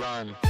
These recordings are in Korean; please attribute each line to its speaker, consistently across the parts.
Speaker 1: run.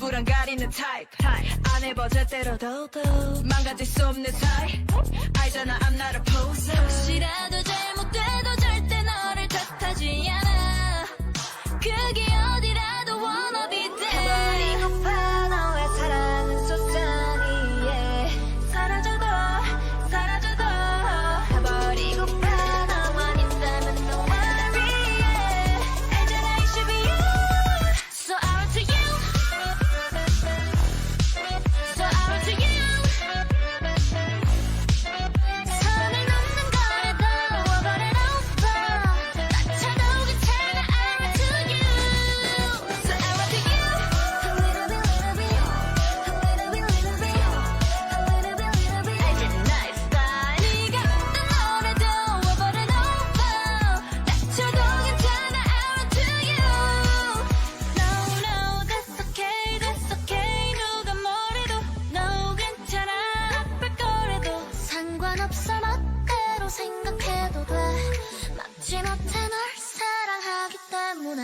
Speaker 2: 얼굴 안 가리는
Speaker 3: 타입. 안 해봐 제대로 망가질 수 없는 타입. 알잖아 I'm not a
Speaker 2: pose 생각해도 돼. 막지 못해 널 사랑하기 때문에.